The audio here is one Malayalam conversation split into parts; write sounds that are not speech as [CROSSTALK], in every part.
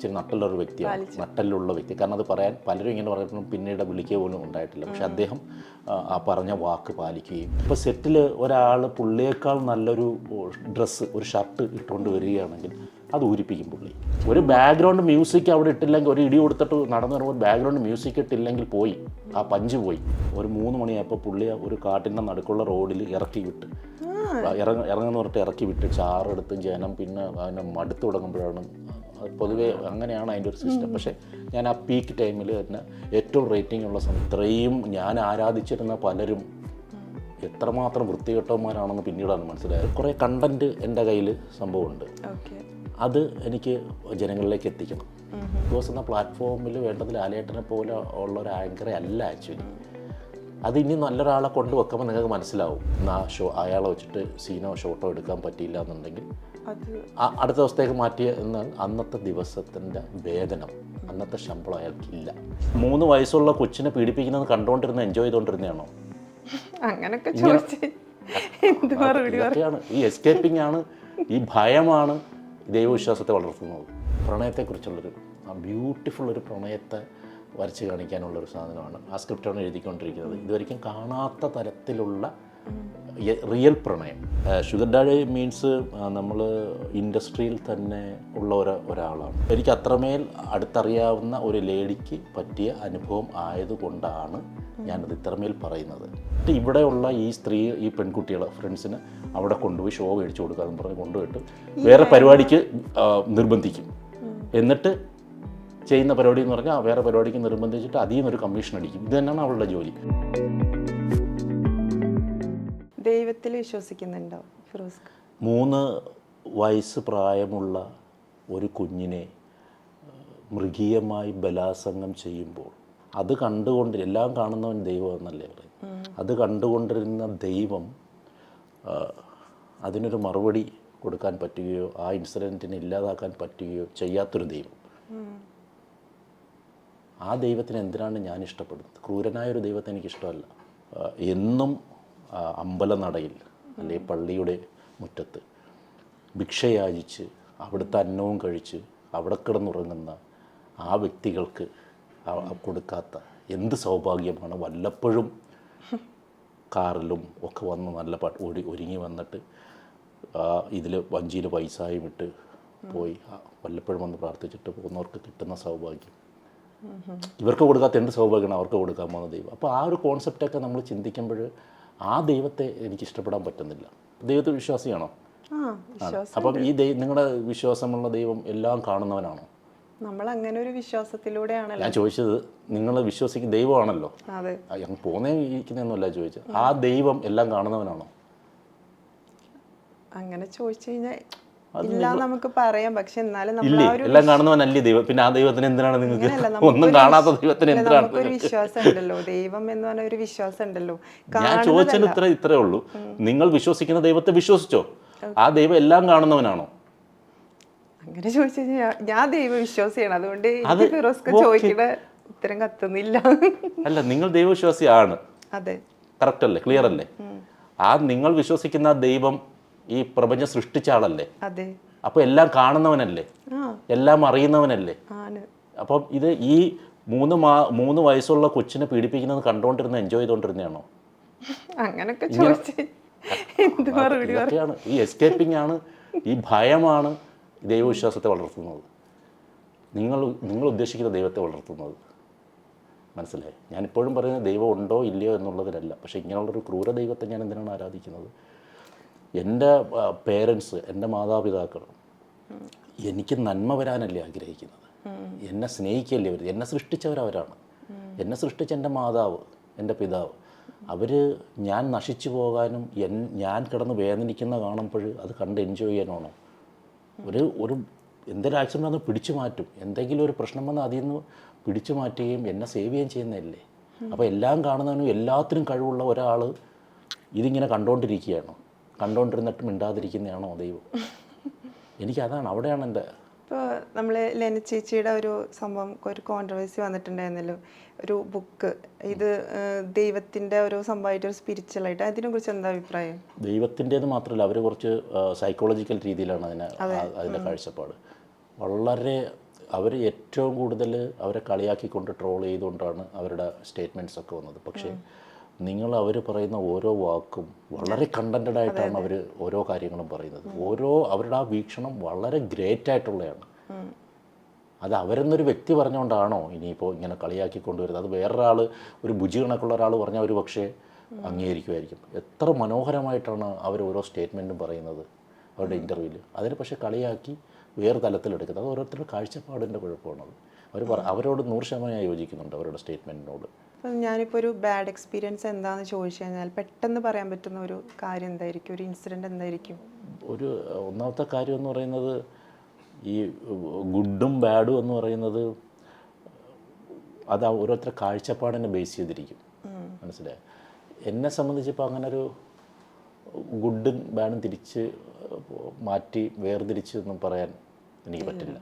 ഇച്ചിരി നട്ടുള്ളൊരു വ്യക്തിയാണ് നട്ടലുള്ള വ്യക്തി. കാരണം അത് പറയാൻ പലരും ഇങ്ങനെ പറയുമ്പോൾ പിന്നീട് വിളിക്കുക പോലും ഉണ്ടായിട്ടില്ല. പക്ഷെ അദ്ദേഹം ആ, പറഞ്ഞ വാക്ക് പാലിക്കുകയും. ഇപ്പോൾ സെറ്റിൽ ഒരാൾ പുള്ളിയേക്കാൾ നല്ലൊരു ഡ്രസ്സ് ഒരു ഷർട്ട് ഇട്ടുകൊണ്ട് വരികയാണെങ്കിൽ അത് ഊരിപ്പിക്കും പുള്ളി. ഒരു ബാക്ക്ഗ്രൗണ്ട് മ്യൂസിക് അവിടെ ഇട്ടില്ലെങ്കിൽ ഒരു ഇടി കൊടുത്തിട്ട് നടന്നു വരുമ്പോൾ ബാക്ക്ഗ്രൗണ്ട് മ്യൂസിക് ഇട്ടില്ലെങ്കിൽ പോയി. ആ പഞ്ച് പോയി. ഒരു മൂന്ന് മണിയായപ്പോൾ പുള്ളി ഒരു കാട്ടിന്റെ നടുക്കുള്ള റോഡിൽ ഇറക്കി വിട്ട്. ഇറങ്ങ ഇറങ്ങുന്ന പറഞ്ഞിട്ട് ഇറക്കി വിട്ട്. ചാറെടുത്ത് ജനം പിന്നെ അതിനെ മടുത്തു തുടങ്ങുമ്പോഴാണ് പൊതുവേ അങ്ങനെയാണ് അതിന്റെ ഒരു സിസ്റ്റം പക്ഷേ ഞാൻ ആ പീക്ക് ടൈമിൽ തന്നെ ഏറ്റവും റേറ്റിംഗ് ഉള്ള സമയം ഇത്രയും ഞാൻ ആരാധിച്ചിരുന്ന പലരും എത്രമാത്രം വൃത്തികെട്ടവന്മാരാണെന്ന് പിന്നീടാണ് മനസ്സിലായത്. കുറേ കണ്ടന്റ് എന്റെ കയ്യിൽ സംഭവമുണ്ട്. അത് എനിക്ക് ജനങ്ങളിലേക്ക് എത്തിക്കണം. ബിക്കോസ് എന്ന പ്ലാറ്റ്ഫോമിൽ വേണ്ടതിൽ ആലേട്ടനെ പോലെ ഉള്ള ഒരു ആങ്കറെ അല്ല ആക്ച്വലി അത് ഇനി നല്ലൊരാളെ കൊണ്ട് വെക്കുമ്പോൾ നിങ്ങൾക്ക് മനസ്സിലാവും. എന്നാ ഷോ അയാളെ വെച്ചിട്ട് സീനോ ഷോട്ടോ എടുക്കാൻ പറ്റിയില്ല എന്നുണ്ടെങ്കിൽ ആ- അടുത്ത ദിവസത്തേക്ക് മാറ്റിയ എന്നാൽ അന്നത്തെ ദിവസത്തിന്റെ വേതനം അന്നത്തെ ശമ്പളം അയാൾക്കില്ല. മൂന്ന് വയസ്സുള്ള കൊച്ചിനെ പീഡിപ്പിക്കുന്നത് കണ്ടുകൊണ്ടിരുന്ന എൻജോയ് ചെയ്തുകൊണ്ടിരുന്നതാണോ? അങ്ങനൊക്കെ ഇതൊക്കെയാണ്. ഈ എസ്കേപ്പിംഗ് ആണ് ഈ ഭയമാണ് ദൈവവിശ്വാസത്തെ വളർത്തുന്നത്. പ്രണയത്തെക്കുറിച്ചുള്ളൊരു ആ ബ്യൂട്ടിഫുൾ ഒരു പ്രണയത്തെ വരച്ച് കാണിക്കാനുള്ളൊരു സാധനമാണ് ആ സ്ക്രിപ്റ്റാണ് എഴുതിക്കൊണ്ടിരിക്കുന്നത്. ഇതുവരെയും കാണാത്ത തരത്തിലുള്ള റിയൽ പ്രണയം. ഷുഗർ ഡാഡി മീൻസ് നമ്മൾ ഇൻഡസ്ട്രിയിൽ തന്നെ ഉള്ള ഒരു ഒരാളാണ്. എനിക്ക് അത്രമേൽ അടുത്തറിയാവുന്ന ഒരു ലേഡിക്ക് പറ്റിയ അനുഭവം ആയതുകൊണ്ടാണ് ഞാനത് ഇത്രമേൽ പറയുന്നത്. ഇവിടെയുള്ള ഈ സ്ത്രീ ഈ പെൺകുട്ടികളെ ഫ്രണ്ട്സിന് അവിടെ കൊണ്ടുപോയി ഷോ മേടിച്ചു കൊടുക്കാമെന്ന് പറഞ്ഞ് കൊണ്ടുപോയിട്ട് വേറെ പരിപാടിക്ക് നിർബന്ധിക്കും. എന്നിട്ട് ചെയ്യുന്ന പരിപാടി എന്ന് പറഞ്ഞാൽ വേറെ പരിപാടിക്ക് നിർബന്ധിച്ചിട്ട് അതിൽ നിന്നൊരു കമ്മീഷൻ അടിക്കും. ഇത് തന്നെയാണ് അവളുടെ ജോലി. ദൈവത്തിൽ വിശ്വസിക്കുന്നുണ്ടോ ഫിറോസ് മൂന്ന് വയസ്സ് പ്രായമുള്ള ഒരു കുഞ്ഞിനെ മൃഗീയമായി ബലാസംഗം ചെയ്യുമ്പോൾ അത് കണ്ടുകൊണ്ട് എല്ലാം കാണുന്നവൻ ദൈവം എന്നല്ലേ പറയും അത് കണ്ടുകൊണ്ടിരുന്ന ദൈവം അതിനൊരു മറുപടി കൊടുക്കാൻ പറ്റുകയോ ആ ഇൻസിഡന്റിനെ ഇല്ലാതാക്കാൻ പറ്റുകയോ ചെയ്യാത്തൊരു ദൈവം. ആ ദൈവത്തിന് എന്തിനാണ് ഞാൻ ഇഷ്ടപ്പെടുന്നത്? ക്രൂരനായ ഒരു ദൈവത്തെ എനിക്കിഷ്ടമല്ല. എന്നും അമ്പലനടയിൽ അല്ലെങ്കിൽ പള്ളിയുടെ മുറ്റത്ത് ഭിക്ഷയാചിച്ച് അവിടുത്തെ അന്നവും കഴിച്ച് അവിടെ കിടന്നുറങ്ങുന്ന ആ വ്യക്തികൾക്ക് കൊടുക്കാത്ത എന്ത് സൗഭാഗ്യമാണ്? വല്ലപ്പോഴും കാറിലും ഒക്കെ വന്ന് നല്ല ഓടി ഒരുങ്ങി വന്നിട്ട് ഇതിൽ വഞ്ചിയിൽ പൈസയും ഇട്ട് പോയി വല്ലപ്പോഴും വന്ന് പ്രാർത്ഥിച്ചിട്ട് പോകുന്നവർക്ക് കിട്ടുന്ന സൗഭാഗ്യം. ഇവർക്ക് കൊടുക്കാത്ത എന്ത് സൗഭാഗ്യമാണ്? അവർക്ക് കൊടുക്കാൻ പോകുന്ന ദൈവം. അപ്പോൾ ആ ഒരു കോൺസെപ്റ്റൊക്കെ നമ്മൾ ചിന്തിക്കുമ്പോൾ ആ ദൈവത്തെ എനിക്ക് ഇഷ്ടപ്പെടാൻ പറ്റുന്നില്ല. ദൈവത്തിൽ വിശ്വാസിയാണോ? അപ്പം ഈ ദൈവം നിങ്ങളുടെ വിശ്വാസമുള്ള ദൈവം എല്ലാം കാണുന്നവനാണോ? നമ്മൾ അങ്ങനെ ഒരു വിശ്വാസത്തിലൂടെയാണല്ലോ. ഞാൻ ചോദിച്ചത് നിങ്ങൾ വിശ്വസിക്കുന്ന ദൈവമാണല്ലോ. അതെ. പോന്നേ ഇരിക്കുന്നൊന്നുമല്ല ചോദിച്ചത്. ആ ദൈവം എല്ലാം കാണുന്നവനാണോ? അങ്ങനെ ചോദിച്ചു കഴിഞ്ഞാൽ നമുക്ക് പറയാം. പക്ഷെ എന്നാലും ഇല്ലേ? എല്ലാം കാണുന്നവനല്ലേ ദൈവം? പിന്നെ ആ ദൈവത്തിന് എന്തിനാണ് നിങ്ങൾക്ക്? ഒന്നും കാണാത്ത ദൈവത്തിന് എന്തിനാണ് നമുക്കൊരു വിശ്വാസം ഉണ്ടല്ലോ ദൈവം എന്ന് പറഞ്ഞ ഒരു വിശ്വാസം ഉണ്ടല്ലോ ഞാൻ ചോദിച്ചതിന് ഇത്ര ഇത്രേ ഉള്ളൂ. നിങ്ങൾ വിശ്വസിക്കുന്ന ദൈവത്തെ വിശ്വസിച്ചോ? ആ ദൈവം എല്ലാം കാണുന്നവനാണോ? അങ്ങനെ ചോദിച്ചു കഴിഞ്ഞാൽ ഞാൻ ദൈവ വിശ്വാസിയാണ് അതുകൊണ്ട് ഫിറോസ്ക്ക് ചോദിക്കുന്ന ഉത്തരം കത്തുന്നില്ല. അല്ല നിങ്ങൾ ദൈവവിശ്വാസിയാണ്. അതെ. കറക്റ്റ് അല്ലേ ക്ലിയർ അല്ലേ ആ നിങ്ങൾ വിശ്വസിക്കുന്ന ദൈവം ഈ പ്രപഞ്ചം സൃഷ്ടിച്ച ആളല്ലേ? അപ്പൊ എല്ലാം കാണുന്നവനല്ലേ? എല്ലാം അറിയുന്നവനല്ലേ? അപ്പൊ ഇത് ഈ മൂന്ന് മാ മൂന്ന് വയസ്സുള്ള കൊച്ചിനെ പീഡിപ്പിക്കുന്നത് കണ്ടുകൊണ്ടിരുന്ന എൻജോയ് ചെയ്തുകൊണ്ടിരുന്നതാണോ അങ്ങനൊക്കെ ഇതൊക്കെയാണ്. ഈ എസ്കേപ്പിംഗ് ആണ് ഈ ഭയമാണ് ദൈവവിശ്വാസത്തെ വളർത്തുന്നത്. നിങ്ങൾ നിങ്ങൾ ഉദ്ദേശിക്കുന്ന ദൈവത്തെ വളർത്തുന്നത്. മനസ്സിലായി? ഞാനിപ്പോഴും പറയുന്നത് ദൈവം ഉണ്ടോ ഇല്ലയോ എന്നുള്ളതിലല്ല. പക്ഷേ ഇങ്ങനെയുള്ളൊരു ക്രൂര ദൈവത്തെ ഞാൻ എന്തിനാണ് ആരാധിക്കുന്നത്? എന്റെ പേരൻസ് എന്റെ മാതാപിതാക്കൾ എനിക്ക് നന്മ വരാനല്ലേ ആഗ്രഹിക്കുന്നത്. എന്നെ സ്നേഹിക്കല്ലേ അവർ എന്നെ സൃഷ്ടിച്ചവരവരാണ്. എന്നെ സൃഷ്ടിച്ച എന്റെ മാതാവ് എന്റെ പിതാവ്. അവർ ഞാൻ നശിച്ചു പോകാനും എൻ ഞാൻ കിടന്ന് വേദനിക്കുന്ന കാണുമ്പോൾ അത് കണ്ട് എൻജോയ് ചെയ്യാനാണോ? ഒരു ഒരു എന്തൊരു ആക്സിഡന്റ് വന്ന് പിടിച്ചു മാറ്റും. എന്തെങ്കിലും ഒരു പ്രശ്നം വന്നാൽ അതിൽ നിന്ന് പിടിച്ചു മാറ്റുകയും എന്നെ സേവ് ചെയ്യുകയും ചെയ്യുന്നതല്ലേ? അപ്പോൾ എല്ലാം കാണുന്നതിനും എല്ലാത്തിനും കഴിവുള്ള ഒരാൾ ഇതിങ്ങനെ കണ്ടുകൊണ്ടിരിക്കുകയാണോ കണ്ടുകൊണ്ടിരുന്നിട്ട് മിണ്ടാതിരിക്കുന്നതാണോ ദൈവം? എനിക്കതാണ് അവിടെയാണ് എന്റെ ഇപ്പോൾ നമ്മൾ ലെന ചേച്ചിയുടെ ഒരു സംഭവം ഒരു കോൺട്രവേഴ്സി വന്നിട്ടുണ്ടായിരുന്നല്ലോ. ഒരു ബുക്ക് ഇത് ദൈവത്തിന്റെ ഒരു സംഭവമായിട്ട് ഒരു സ്പിരിച്വൽ ആയിട്ട് അതിനെക്കുറിച്ച് എന്താ അഭിപ്രായം? ദൈവത്തിന്റേത് മാത്രമല്ല അവർ കുറച്ച് സൈക്കോളജിക്കൽ രീതിയിലാണ് അതിനെ അതിന്റെ കാഴ്ചപ്പാട്. വളരെ അവർ ഏറ്റവും കൂടുതൽ അവരെ കളിയാക്കിക്കൊണ്ട് ട്രോൾ ചെയ്തുകൊണ്ടാണ് അവരുടെ സ്റ്റേറ്റ്മെന്റ്സ് ഒക്കെ വന്നത്. പക്ഷേ നിങ്ങൾ അവർ പറയുന്ന ഓരോ വാക്കും വളരെ കണ്ടന്റഡ് ആയിട്ടാണ് അവർ ഓരോ കാര്യങ്ങളും പറയുന്നത്. ഓരോ അവരുടെ ആ വീക്ഷണം വളരെ ഗ്രേറ്റ് ആയിട്ടുള്ളതാണ് അത് അവരെന്നൊരു വ്യക്തി പറഞ്ഞുകൊണ്ടാണോ ഇനിയിപ്പോൾ ഇങ്ങനെ കളിയാക്കി കൊണ്ടുവരുന്നത്? അത് വേറൊരാൾ ഒരു ബുജി കണക്കുള്ള ഒരാൾ പറഞ്ഞാൽ ഒരു പക്ഷേ അംഗീകരിക്കുമായിരിക്കും. എത്ര മനോഹരമായിട്ടാണ് അവർ ഓരോ സ്റ്റേറ്റ്മെന്റും പറയുന്നത് അവരുടെ ഇന്റർവ്യൂവിൽ അതിന് പക്ഷേ കളിയാക്കി വേറെ തലത്തിലെടുക്കുന്നത്. അത് ഓരോരുത്തരുടെ കാഴ്ചപ്പാടിന്റെ കുഴപ്പമാണത്. അവർ പറ അവരോട് നൂറ് ശതമാനം യോജിക്കുന്നുണ്ട് അവരുടെ സ്റ്റേറ്റ്മെന്റിനോട് ഞാനിപ്പോൾ ഒരു ബാഡ് എക്സ്പീരിയൻസ് എന്താണെന്ന് ചോദിച്ചു കഴിഞ്ഞാൽ പെട്ടെന്ന് പറയാൻ പറ്റുന്ന ഒരു കാര്യം എന്തായിരിക്കും? ഒരു ഇൻസിഡന്റ് എന്തായിരിക്കും? ഒരു ഒന്നാമത്തെ കാര്യം എന്ന് പറയുന്നത് ഈ ഗുഡും ബാഡും എന്ന് പറയുന്നത് അത് ഓരോരുത്തരുടെ കാഴ്ചപ്പാടിനെ ബേസ് ചെയ്തിരിക്കും. മനസ്സിലായി? എന്നെ സംബന്ധിച്ചിപ്പോൾ അങ്ങനെ ഒരു ഗുഡും ബാഡും തിരിച്ച് മാറ്റി വേർതിരിച്ച് ഒന്നും പറയാൻ എനിക്ക് പറ്റില്ല.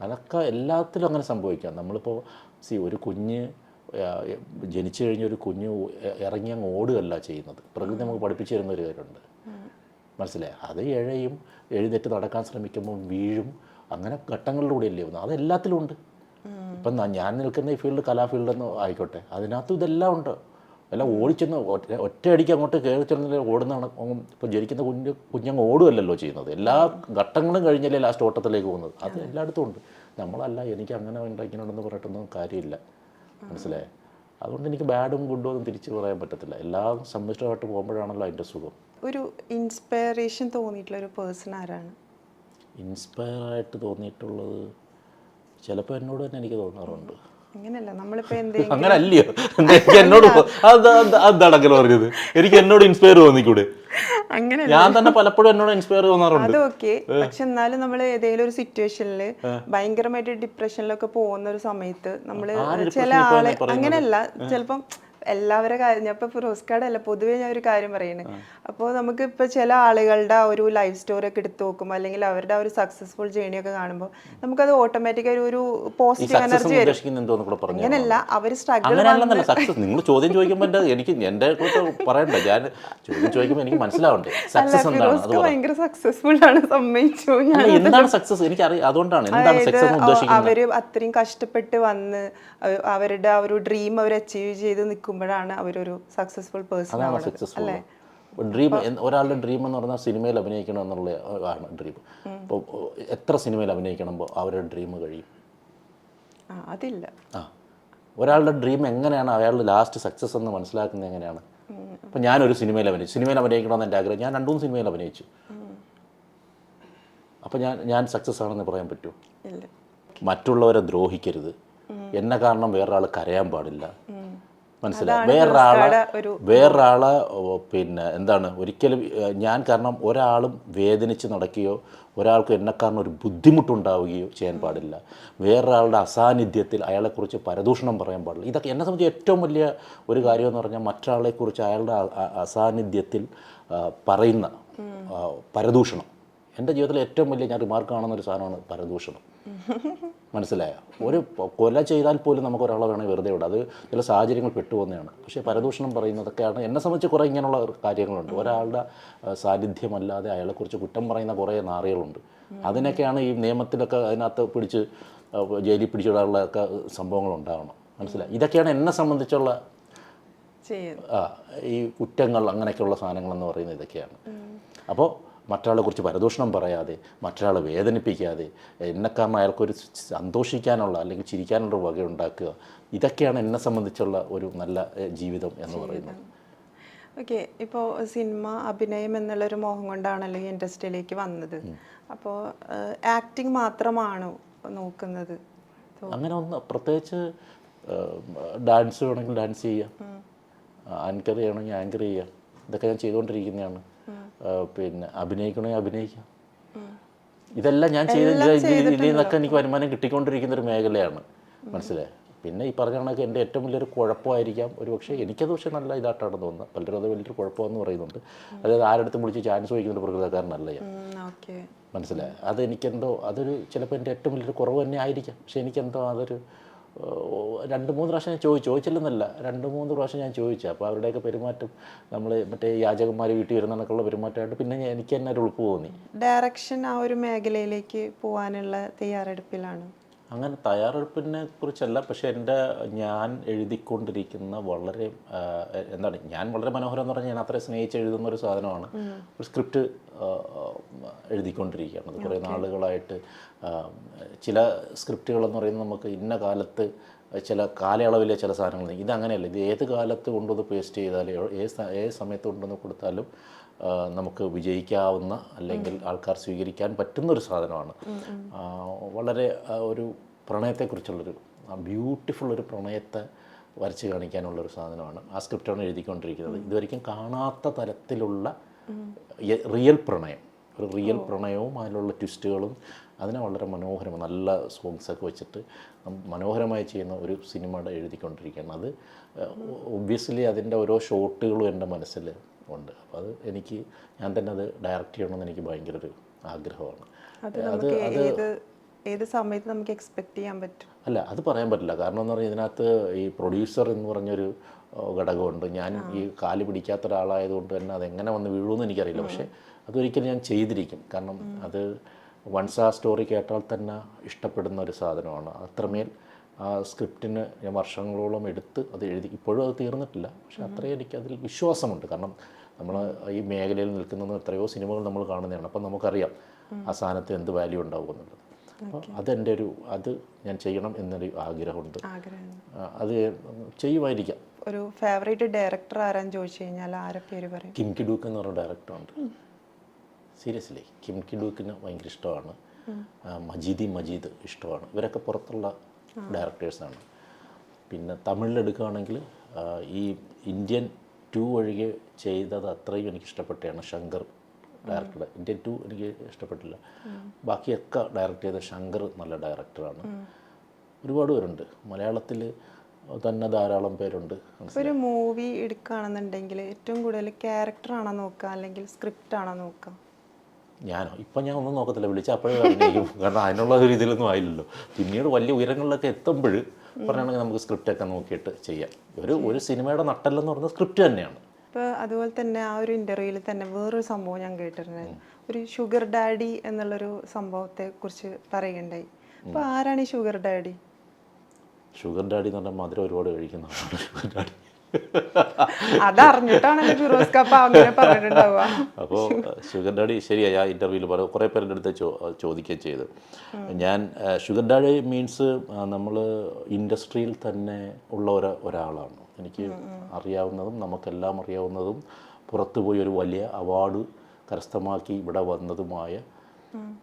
അതൊക്കെ എല്ലാത്തിലും അങ്ങനെ സംഭവിക്കാം. നമ്മളിപ്പോൾ സി ഒരു കുഞ്ഞ് ജനിച്ചു കഴിഞ്ഞ ഒരു കുഞ്ഞു ഇറങ്ങി അങ്ങ് ഓടുകയല്ല ചെയ്യുന്നത്. പ്രകൃതി നമുക്ക് പഠിപ്പിച്ചു തരുന്ന ഒരു കാര്യമുണ്ട്. മനസ്സിലായി? അത് ഇഴയും എഴുന്നേറ്റ് നടക്കാൻ ശ്രമിക്കുമ്പോൾ വീഴും അങ്ങനെ ഘട്ടങ്ങളിലൂടെയല്ലേ വന്നു അതെല്ലാത്തിലും ഉണ്ട്. ഇപ്പം ഞാൻ നിൽക്കുന്ന ഈ ഫീൽഡ് കലാ എന്ന് ആയിക്കോട്ടെ അതിനകത്തും ഇതെല്ലാം ഉണ്ട്. എല്ലാം ഓടിച്ചെന്ന് ഒറ്റ ഒറ്റയടിക്ക് അങ്ങോട്ട് കയറി ചെന്ന് ഓടുന്നതാണ്. ഇപ്പോൾ ജനിക്കുന്ന കുഞ്ഞ് കുഞ്ഞങ്ങ് ഓടുകയല്ലല്ലോ ചെയ്യുന്നത്. എല്ലാ ഘട്ടങ്ങളും കഴിഞ്ഞല്ലേ ലാസ്റ്റ് ഓട്ടത്തിലേക്ക് പോകുന്നത്. അത് എല്ലായിടത്തും ഉണ്ട്. നമ്മളല്ല എനിക്ക് അങ്ങനെ ഉണ്ട് ഇങ്ങനെ പറഞ്ഞിട്ടൊന്നും കാര്യമില്ല. മനസ്സിലായേ? അതുകൊണ്ട് എനിക്ക് ബാഡും ഗുഡും ഒന്നും തിരിച്ച് പറയാൻ പറ്റത്തില്ല. എല്ലാം സമ്മിഷ്ടമായിട്ട് പോകുമ്പോഴാണല്ലോ അതിന്റെ സുഖം. ഒരു ഇൻസ്പയറേഷൻ തോന്നിയിട്ടുള്ള ഒരു പേഴ്സൺ ആരാണ്? ഇൻസ്പയർ ആയിട്ട് തോന്നിയിട്ടുള്ളത് ചിലപ്പോൾ എന്നോട് തന്നെ എനിക്ക് തോന്നാറുണ്ട്. അങ്ങനെ [LAUGHS] അല്ലയോ [LAUGHS] എന്നോട് തോ- അത് അത് അതാണ് അങ്ങനെ പറഞ്ഞത്. എനിക്ക് എന്നോട് ഇൻസ്പയർ തോന്നിക്കൂടെ? അങ്ങനെ ഞാൻ തന്നെ പലപ്പോഴും എന്നോട് ഇൻസ്പയർ തോന്നാറുണ്ട്. അത് ഓക്കെ പക്ഷെ എന്നാലും നമ്മൾ ഏതെങ്കിലും ഒരു സിറ്റുവേഷനിൽ ഭയങ്കരമായിട്ട് ഡിപ്രഷനിലൊക്കെ പോകുന്ന ഒരു സമയത്ത് നമ്മൾ ചില ആളെ? അങ്ങനെയല്ല. ചിലപ്പം എല്ലാവരുടെ കാര്യം ഞാൻ ഇപ്പോൾ കാർഡ് അല്ല പൊതുവേ ഞാൻ ഒരു കാര്യം പറയുന്നത് അപ്പോൾ നമുക്ക് ഇപ്പോൾ ചില ആളുകളുടെ ഒരു ലൈഫ് സ്റ്റോറി ഒക്കെ എടുത്തു നോക്കുമ്പോൾ അല്ലെങ്കിൽ അവരുടെ ആ ഒരു സക്സസ്ഫുൾ ജേണി ഒക്കെ കാണുമ്പോൾ നമുക്കത് ഓട്ടോമാറ്റിക് ഒരു ഒരു പോസിറ്റീവ് എനർജി വരും. അങ്ങനെയല്ല അവർ സ്ട്രഗിൾ സക്സസ് നിങ്ങൾ ചോദ്യം ചോദിക്കുമ്പോൾ എനിക്ക് എന്റെ കുറിച്ച് പറയണ്ട. ഞാൻ ചോദ്യം ചോദിക്കുമ്പോൾ എനിക്ക് മനസ്സിലാവണ്ടേ. സക്സസ് എന്താണ്? ഭയങ്കര സക്സസ്ഫുൾ ആണ് സമ്മതിച്ചു ഞാൻ എന്താണ് സക്സസ് എനിക്ക് അറിയാം അതുകൊണ്ടാണ് എന്താണ് സക്സസ് ഉദ്ദേശിക്കുന്നത്? അവർ അത്രയും കഷ്ടപ്പെട്ട് വന്ന് അവരുടെ ആ ഒരു ഡ്രീം അവർ അച്ചീവ് ചെയ്ത് നിൽക്കുമ്പോഴാണ് അവരൊരു സക്സസ്ഫുൾ പേഴ്സൺ അതാണ് ആവുന്നത് സക്സസ്ഫുൾ അല്ലേ? ഡ്രീം ഒരാളുടെ ഡ്രീം എന്ന് പറഞ്ഞാൽ സിനിമയിൽ അഭിനയിക്കണം എന്നുള്ള ആണ് ഡ്രീം അപ്പോൾ എത്ര സിനിമയിൽ അഭിനയിക്കണമ്പോൾ അവരുടെ ഡ്രീം കഴിയും. അതില്ല. ആ. ഒരാളുടെ ഡ്രീം എങ്ങനെയാണ് അയാളുടെ ലാസ്റ്റ് സക്സസ് എന്ന് മനസ്സിലാക്കുന്നത് എങ്ങനെയാണ്? അപ്പം ഞാനൊരു സിനിമയിൽ അഭിനയിച്ചു. സിനിമയിൽ അഭിനയിക്കണമെന്ന് എന്റെ ആഗ്രഹം. ഞാൻ രണ്ടു മൂന്ന് സിനിമയിൽ അഭിനയിച്ചു. അപ്പം ഞാൻ ഞാൻ സക്സസ് ആണെന്ന് പറയാൻ പറ്റുമോ? മറ്റുള്ളവരെ ദ്രോഹിക്കരുത്. എന്നെ കാരണം വേറൊരാൾ കരയാൻ പാടില്ല. മനസ്സിലായി. വേറൊരാളെ വേറൊരാളെ പിന്നെ എന്താണ് ഒരിക്കലും ഞാൻ കാരണം ഒരാളും വേദനിച്ച് നടക്കുകയോ ഒരാൾക്ക് എന്നെ കാരണം ഒരു ബുദ്ധിമുട്ടുണ്ടാവുകയോ ചെയ്യാൻ പാടില്ല. വേറൊരാളുടെ അസാന്നിധ്യത്തിൽ അയാളെക്കുറിച്ച് പരദൂഷണം പറയാൻ പാടില്ല. ഇതൊക്കെ എന്നെ സംബന്ധിച്ച് ഏറ്റവും വലിയ ഒരു കാര്യമെന്ന് പറഞ്ഞാൽ മറ്റൊരാളെക്കുറിച്ച് അയാളുടെ അസാന്നിധ്യത്തിൽ പറയുന്ന പരദൂഷണം. എന്റെ ജീവിതത്തിൽ ഏറ്റവും വലിയ ഞാൻ റിമാർക്ക് കാണുന്ന ഒരു സാധനമാണ് പരദൂഷണം. മനസ്സിലായോ? ഒരു കൊല ചെയ്താൽ പോലും നമുക്ക് ഒരാളെ വേണമെങ്കിൽ വെറുതെ വിടാം. അത് ചില സാഹചര്യങ്ങൾ പെട്ടുപോകുന്നതാണ് പക്ഷേ പരദൂഷണം പറയുന്നതൊക്കെയാണ് എന്നെ സംബന്ധിച്ച് കുറേ ഇങ്ങനെയുള്ള കാര്യങ്ങളുണ്ട്. ഒരാളുടെ സാന്നിധ്യമല്ലാതെ അയാളെക്കുറിച്ച് കുറ്റം പറയുന്ന കുറേ നാറികളുണ്ട്. അതിനൊക്കെയാണ് ഈ നിയമത്തിലൊക്കെ അതിനകത്ത് പിടിച്ച് ജയിലിൽ പിടിച്ചിടാനുള്ള ഒക്കെ സംഭവങ്ങൾ ഉണ്ടാവണം. മനസ്സിലായി? ഇതൊക്കെയാണ് എന്നെ സംബന്ധിച്ചുള്ള ആ, ഈ കുറ്റങ്ങൾ അങ്ങനെയൊക്കെയുള്ള സാധനങ്ങളെന്ന് പറയുന്നത് ഇതൊക്കെയാണ്. അപ്പോൾ മറ്റൊരാളെ കുറിച്ച് പരദൂഷണം പറയാതെ മറ്റൊരാളെ വേദനിപ്പിക്കാതെ എന്നെ കാരണം അയാൾക്കൊരു സന്തോഷിക്കാനുള്ള അല്ലെങ്കിൽ ചിരിക്കാനുള്ള വക ഉണ്ടാക്കുക. ഇതൊക്കെയാണ് എന്നെ സംബന്ധിച്ചുള്ള ഒരു നല്ല ജീവിതം എന്ന് പറയുന്നത്. ഓക്കെ. ഇപ്പോൾ സിനിമ അഭിനയം എന്നുള്ളൊരു മോഹം കൊണ്ടാണല്ലോ ഈ ഇൻഡസ്ട്രിയിലേക്ക് വന്നത്. അപ്പോൾ ആക്ടിങ് മാത്രമാണോ നോക്കുന്നത്? അങ്ങനെ ഒന്ന് പ്രത്യേകിച്ച് ഡാൻസ് വേണമെങ്കിൽ ഡാൻസ് ചെയ്യാം ആങ്കർ ചെയ്യണമെങ്കിൽ ആങ്കർ ചെയ്യാം ഇതൊക്കെ ഞാൻ ചെയ്തുകൊണ്ടിരിക്കുന്നതാണ്. പിന്നെ അഭിനയിക്കണമെങ്കിൽ അഭിനയിക്കാം. ഇതെല്ലാം ഞാൻ ചെയ്ത ഇതിൽ നിന്നൊക്കെ എനിക്ക് വരുമാനം കിട്ടിക്കൊണ്ടിരിക്കുന്ന ഒരു മേഖലയാണ്. മനസ്സിലായി? പിന്നെ ഈ പറഞ്ഞ കണക്ക് എന്റെ ഏറ്റവും വലിയൊരു കുഴപ്പമായിരിക്കാം. ഒരു പക്ഷേ എനിക്കത് പക്ഷേ നല്ല ഇതായിട്ടാണ് തോന്നുന്നത് പലരും അത് വലിയൊരു കുഴപ്പമെന്ന് പറയുന്നുണ്ട്. അതായത് ആരടുത്തും വിളിച്ച് ചാൻസ് വയ്ക്കുന്ന ഒരു പ്രകൃതക്കാരനല്ല ഞാൻ. മനസ്സിലായി? അത് എനിക്കെന്തോ അതൊരു ചിലപ്പോൾ എന്റെ ഏറ്റവും വലിയൊരു കുറവ് തന്നെ ആയിരിക്കാം. പക്ഷേ എനിക്കെന്തോ അതൊരു രണ്ട് മൂന്ന് പ്രാവശ്യം ഞാൻ ചോദിച്ചു. ചോദിച്ചില്ലെന്നല്ല രണ്ട് മൂന്ന് പ്രാവശ്യം ഞാൻ ചോദിച്ചു. അപ്പോൾ അവരുടെയൊക്കെ പെരുമാറ്റം നമ്മൾ മറ്റേ യാചകന്മാർ വീട്ടിൽ വരുന്നതൊക്കെയുള്ള പെരുമാറ്റമായിട്ട് പിന്നെ എനിക്ക് തന്നെ ഒരു ഉളുപ്പ് തോന്നി. ഡയറക്ഷൻ ആ ഒരു മേഖലയിലേക്ക് പോകാനുള്ള തയ്യാറെടുപ്പിലാണ്. അങ്ങനെ തയ്യാറെടുപ്പിനെ കുറിച്ചല്ല പക്ഷേ എന്റെ ഞാൻ എഴുതിക്കൊണ്ടിരിക്കുന്ന വളരെ എന്താണ് ഞാൻ വളരെ മനോഹരം എന്ന് പറഞ്ഞാൽ ഞാൻ അത്രയും സ്നേഹിച്ച് എഴുതുന്ന ഒരു സാധനമാണ്. ഒരു സ്ക്രിപ്റ്റ് എഴുതിക്കൊണ്ടിരിക്കുകയാണ്. അത് കുറേ നാളുകളായിട്ട് ചില സ്ക്രിപ്റ്റുകളെന്ന് പറയുന്നത് നമുക്ക് ഇന്ന കാലത്ത് ചില കാലയളവിലെ ചില സാധനങ്ങൾ. ഇത് അങ്ങനെയല്ല ഇത് ഏത് കാലത്ത് കൊണ്ടുവന്ന് പേസ്റ്റ് ചെയ്താലും ഏത് ഏത് സമയത്ത് കൊണ്ടുവന്ന് കൊടുത്താലും നമുക്ക് വിജയിക്കാവുന്ന അല്ലെങ്കിൽ ആൾക്കാർ സ്വീകരിക്കാൻ പറ്റുന്ന ഒരു സാധനമാണ് വളരെ ഒരു പ്രണയത്തെക്കുറിച്ചുള്ളൊരു ബ്യൂട്ടിഫുൾ ഒരു പ്രണയത്തെ വരച്ച് കാണിക്കാനുള്ള ഒരു സാധനമാണ് ആ സ്ക്രിപ്റ്റാണ് എഴുതിക്കൊണ്ടിരിക്കുന്നത്. ഇതുവരെയും കാണാത്ത തരത്തിലുള്ള റിയൽ പ്രണയം. ഒരു റിയൽ പ്രണയവും അതിലുള്ള ട്വിസ്റ്റുകളും അതിനെ വളരെ മനോഹരമായി നല്ല സോങ്സൊക്കെ വെച്ചിട്ട് മനോഹരമായി ചെയ്യുന്ന ഒരു സിനിമയുടെ എഴുതിക്കൊണ്ടിരിക്കുകയാണ്. അത് ഒബ്വിയസ്ലി അതിന്റെ ഓരോ ഷോട്ടുകളും എന്റെ മനസ്സിൽ ഉണ്ട്. അപ്പോൾ അത് എനിക്ക് ഞാൻ തന്നെ അത് ഡയറക്റ്റ് ചെയ്യണമെന്ന് എനിക്ക് ഭയങ്കര ഒരു ആഗ്രഹമാണ്. അത് അത് ഏത് സമയത്ത് നമുക്ക് എക്സ്പെക്ട് ചെയ്യാൻ പറ്റും? അല്ല അത് പറയാൻ പറ്റില്ല. കാരണം എന്ന് പറഞ്ഞാൽ ഇതിനകത്ത് ഈ പ്രൊഡ്യൂസർ എന്ന് പറഞ്ഞൊരു ഘടകമുണ്ട്. ഞാൻ ഈ കാൽ പിടിക്കാത്ത ഒരാളായതുകൊണ്ട് തന്നെ അതെങ്ങനെ വന്ന് വീഴുമെന്ന് എനിക്കറിയില്ല. പക്ഷേ അതൊരിക്കലും ഞാൻ ചെയ്തിരിക്കും. കാരണം അത് വൺസ് ആ സ്റ്റോറി കേട്ടാൽ തന്നെ ഇഷ്ടപ്പെടുന്ന ഒരു സാധനമാണ്. അത്രമേൽ ആ സ്ക്രിപ്റ്റിന് ഞാൻ വർഷങ്ങളോളം എടുത്ത് അത് എഴുതി ഇപ്പോഴും അത് തീർന്നിട്ടില്ല. പക്ഷെ അത്രയും എനിക്ക് അതിൽ വിശ്വാസമുണ്ട്. കാരണം നമ്മൾ ഈ മേഖലയിൽ നിൽക്കുന്ന എത്രയോ സിനിമകൾ നമ്മൾ കാണുന്നതാണ്. അപ്പം നമുക്കറിയാം ആ സാധനത്തിന് എന്ത് വാല്യൂ ഉണ്ടാവും എന്നുള്ളത്. അപ്പോൾ അതെന്റെ ഒരു അത് ഞാൻ ചെയ്യണം എന്നൊരു ആഗ്രഹമുണ്ട്. ആഗ്രഹം. അത് ചെയ്യുമായിരിക്കാം. ഒരു ഫേവറേറ്റ് ഡയറക്ടർ ആരാന്ന് ചോദിച്ചു കഴിഞ്ഞാൽ ആരെ പേര് പറയും? കിം കിഡൂക്ക് എന്ന് പറഞ്ഞ ഡയറക്ടറുണ്ട് സീരിയസ്ലി കിം കിഡൂക്കിന് ഭയങ്കര ഇഷ്ടമാണ്. മജീദി മജീദ് ഇഷ്ടമാണ്. ഇവരൊക്കെ പുറത്തുള്ള ഡയറക്ടേഴ്സാണ് പിന്നെ തമിഴിലെടുക്കുകയാണെങ്കിൽ ഈ ഇന്ത്യൻ ടു ഒഴികെ ചെയ്തത് അത്രയും എനിക്ക് ഇഷ്ടപ്പെട്ടതാണ്. ശങ്കർ ഡയറക്ടർ ഇന്ത്യൻ ടു എനിക്ക് ഇഷ്ടപ്പെട്ടില്ല. ബാക്കിയൊക്കെ ഡയറക്റ്റ് ചെയ്ത ശങ്കർ നല്ല ഡയറക്ടറാണ് ഒരുപാട് പേരുണ്ട്. മലയാളത്തിൽ തന്നെ ധാരാളം പേരുണ്ട്. ഒരു മൂവി എടുക്കുകയാണെന്നുണ്ടെങ്കിൽ ഏറ്റവും കൂടുതൽ ക്യാരക്ടറാണോ നോക്കുക? അല്ലെങ്കിൽ സ്ക്രിപ്റ്റ് ആണോ നോക്കുക? ഞാനോ? ഇപ്പം ഞാൻ ഒന്നും നോക്കത്തില്ല. വിളിച്ചാൽ അപ്പോഴേ അഭിനയിക്കും [LAUGHS] കാരണം അതിനുള്ള ഒരു ഇതിലൊന്നും ആയില്ലല്ലോ. പിന്നീട് വലിയ ഉയരങ്ങളിലൊക്കെ എത്തുമ്പോൾ പറയുകയാണെങ്കിൽ നമുക്ക് സ്ക്രിപ്റ്റൊക്കെ നോക്കിയിട്ട് ചെയ്യാം. ഒരു ഒരു സിനിമയുടെ നട്ടല്ലെന്ന് പറയുന്നത് സ്ക്രിപ്റ്റ് തന്നെയാണ്. ഇപ്പോൾ അതുപോലെ തന്നെ ആ ഒരു ഇന്റർവ്യൂവിൽ തന്നെ വേറൊരു സംഭവം ഞാൻ കേട്ടിരുന്നത്. ഒരു ഷുഗർ ഡാഡി എന്നുള്ളൊരു സംഭവത്തെ കുറിച്ച് പറയുകയുണ്ടായി. അപ്പോൾ ആരാണ് ഈ ഷുഗർ ഡാഡി? ഷുഗർ ഡാഡി എന്ന് പറഞ്ഞാൽ മധുരം ഒരുപാട് കഴിക്കുന്നതാണ് ഷുഗർ ഡാഡി. അതറിഞ്ഞിട്ടാണല്ലോ അപ്പോൾ ഷുഗർ ഡാഡി ശരിയായി ആ ഇന്റർവ്യൂവിൽ പറഞ്ഞു കുറേ പേരുടെ അടുത്ത് ചോദിക്കുകയും ചെയ്തു. ഞാൻ ഷുഗർ ഡാഡി മീൻസ് നമ്മൾ ഇൻഡസ്ട്രിയിൽ തന്നെ ഉള്ള ഒരു ഒരാളാണ്. എനിക്ക് അറിയാവുന്നതും നമുക്കെല്ലാം അറിയാവുന്നതും പുറത്തുപോയി ഒരു വലിയ അവാർഡ് കരസ്ഥമാക്കി ഇവിടെ വന്നതുമായ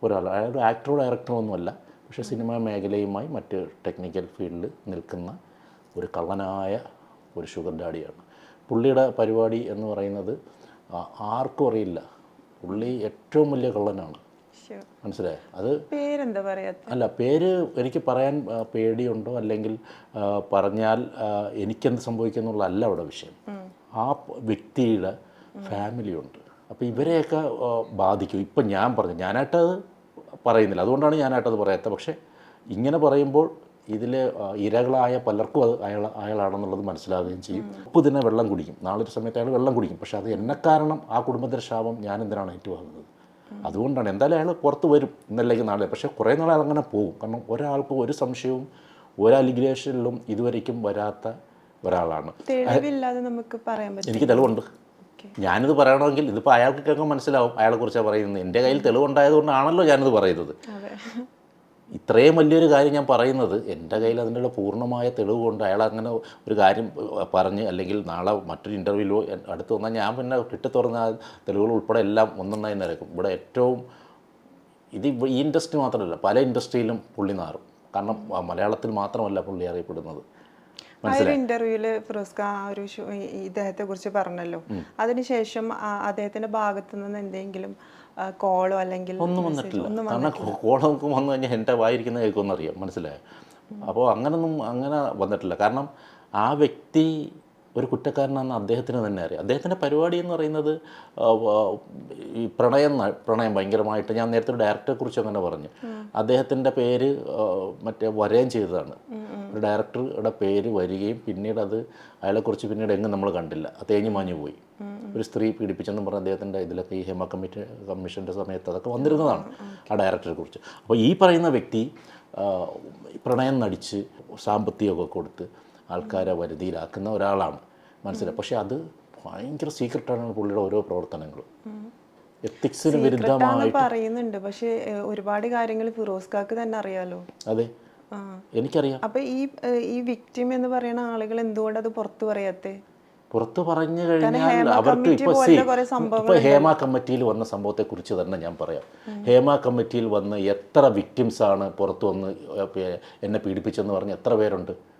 ഒരാൾ അയാൾ ആക്ടറോ ഡയറക്ടറോ ഒന്നുമല്ല. പക്ഷേ സിനിമാ മേഖലയുമായി മറ്റ് ടെക്നിക്കൽ ഫീൽഡിൽ നിൽക്കുന്ന ഒരു കള്ളനായ ഒരു ഷുഗർ ഡാഡിയാണ്. പുള്ളിയുടെ പരിപാടി എന്ന് പറയുന്നത് ആർക്കും അറിയില്ല. പുള്ളി ഏറ്റവും വലിയ കള്ളനാണ്. മനസ്സിലായി? അത് പേരെന്താ പറയാ? അല്ല പേര് എനിക്ക് പറയാൻ പേടിയുണ്ടോ? അല്ലെങ്കിൽ പറഞ്ഞാൽ എനിക്കെന്ത് സംഭവിക്കുന്നുള്ളതല്ല അവിടെ വിഷയം. ആ വ്യക്തിയുടെ ഫാമിലിയുണ്ട്. അപ്പോൾ ഇവരെയൊക്കെ ബാധിക്കും. ഇപ്പം ഞാൻ പറഞ്ഞു ഞാനായിട്ടത് പറയുന്നില്ല. അതുകൊണ്ടാണ് ഞാനായിട്ടത് പറയാത്തത്. പക്ഷേ ഇങ്ങനെ പറയുമ്പോൾ ഇതിൽ ഇരകളായ പലർക്കും അത് അയാൾ അയാളാണെന്നുള്ളത് മനസ്സിലാവുകയും ചെയ്യും. ഉപ്പ് തന്നെ വെള്ളം കുടിക്കും. നാളൊരു ഒരു സമയത്ത് അയാൾ വെള്ളം കുടിക്കും. പക്ഷേ അത് എന്നെ കാരണം ആ കുടുംബത്തിന്റെ ശാപം ഞാൻ എന്തിനാണ് ഏറ്റുവാങ്ങുന്നത്? അതുകൊണ്ടാണ്. എന്തായാലും അയാൾ പുറത്ത് വരും ഇന്നല്ലെങ്കിൽ നാളെ. പക്ഷേ കുറേ നാൾ അതങ്ങനെ പോകും. കാരണം ഒരാൾക്ക് ഒരു സംശയവും ഒരു അലിഗേഷനിലും ഇതുവരേക്കും വരാത്ത ഒരാളാണ്. എനിക്ക് തെളിവുണ്ട്. ഞാനിത് പറയണമെങ്കിൽ ഇതിപ്പോൾ അയാൾക്ക് കേൾക്കാൻ മനസ്സിലാവും. അയാളെക്കുറിച്ചാണ് പറയുന്നത്. എന്റെ കയ്യിൽ തെളിവുണ്ടായതുകൊണ്ടാണല്ലോ ഞാനിത് പറയുന്നത്. ഇത്രയും വലിയൊരു കാര്യം ഞാൻ പറയുന്നത് എന്റെ കയ്യിൽ അതിനുള്ള പൂർണമായ തെളിവ് കൊണ്ട് അയാൾ അങ്ങനെ ഒരു കാര്യം പറഞ്ഞ് അല്ലെങ്കിൽ നാളെ മറ്റൊരു ഇന്റർവ്യൂവിലോ അടുത്ത് വന്നാൽ ഞാൻ പിന്നെ കിട്ടിത്തുറന്ന തെളിവുകൾ ഉൾപ്പെടെ എല്ലാം ഒന്നൊന്നായി നിരക്കും ഇവിടെ ഏറ്റവും ഇത് ഈ ഇൻഡസ്ട്രി മാത്രമല്ല പല ഇൻഡസ്ട്രിയിലും പുള്ളി നാറും. കാരണം മലയാളത്തിൽ മാത്രമല്ല പുള്ളി അറിയപ്പെടുന്നത്. ഇന്റർവ്യൂൽ ഫിറോസ്ക ആ ഒരു ഇദ്ദേഹത്തെ കുറിച്ച് പറഞ്ഞല്ലോ. അതിനുശേഷം അദ്ദേഹത്തിന്റെ ഭാഗത്തു നിന്ന് എന്തെങ്കിലും കോളോ അല്ലെങ്കിൽ ഒന്നും വന്നിട്ടില്ല. കാരണം കോളോ വന്നു കഴിഞ്ഞാൽ എന്റെ വായിരിക്കുന്ന കേൾക്കുമെന്നറിയാം. മനസ്സിലായോ? അപ്പോൾ അങ്ങനൊന്നും അങ്ങനെ വന്നിട്ടില്ല. കാരണം ആ വ്യക്തി ഒരു കുറ്റക്കാരനാണെന്ന് അദ്ദേഹത്തിന് തന്നെ അറിയാം. അദ്ദേഹത്തിന്റെ പരിപാടി എന്ന് പറയുന്നത് ഈ പ്രണയം പ്രണയം ഭയങ്കരമായിട്ട് ഞാൻ നേരത്തെ ഒരു ഡയറക്ടറെ കുറിച്ച് അങ്ങനെ പറഞ്ഞു. അദ്ദേഹത്തിന്റെ പേര് മറ്റേ വരയും ചെയ്തതാണ്. ഒരു ഡയറക്ടറുടെ പേര് വരികയും പിന്നീട് അത് അയാളെക്കുറിച്ച് പിന്നീട് എങ്ങും നമ്മൾ കണ്ടില്ല. അത് തേഞ്ഞു മാഞ്ഞു പോയി. ഒരു സ്ത്രീ പീഡിപ്പിച്ചെന്നും പറഞ്ഞ അദ്ദേഹത്തിന്റെ ഇതിലൊക്കെ ഈ ഹേമ കമ്മിറ്റി കമ്മീഷന്റെ സമയത്ത് അതൊക്കെ വന്നിരുന്നതാണ് ആ ഡയറക്ടറെ കുറിച്ച്. അപ്പോൾ ഈ പറയുന്ന വ്യക്തി പ്രണയം നടിച്ച് സാമ്പത്തികമൊക്കെ കൊടുത്ത് ആൾക്കാരെ വരുതിയിലാക്കുന്ന ഒരാളാണ് മനസ്സിലായി. പക്ഷേ അത് ഭയങ്കര സീക്രട്ടാണ് പുള്ളിയുടെ ഓരോ പ്രവർത്തനങ്ങളും. എത്തിക്സിന് വിരുദ്ധമായിട്ട് പറയുന്നുണ്ട്. പക്ഷെ ഒരുപാട് കാര്യങ്ങൾ ഫിറോസ് കാക്ക് തന്നെ അറിയാലോ? അതെ. എനിക്കറിയാം. അപ്പൊ ഈ ഈ വിക്ടിം എന്ന് പറയുന്ന ആളുകൾ എന്തുകൊണ്ട് അത് പുറത്തു പറയാത്തെ? പുറത്തു പറഞ്ഞു കഴിഞ്ഞാൽ അവർക്ക് ഇപ്പൊ ഹേമ കമ്മിറ്റിയിൽ വന്ന സംഭവത്തെ കുറിച്ച് തന്നെ ഞാൻ പറയാം. ഹേമ കമ്മിറ്റിയിൽ വന്ന് എത്ര വിക്ടിംസ് ആണ് പുറത്തു വന്ന് എന്നെ പീഡിപ്പിച്ചെന്ന് പറഞ്ഞ് എത്ര പേരുണ്ട്?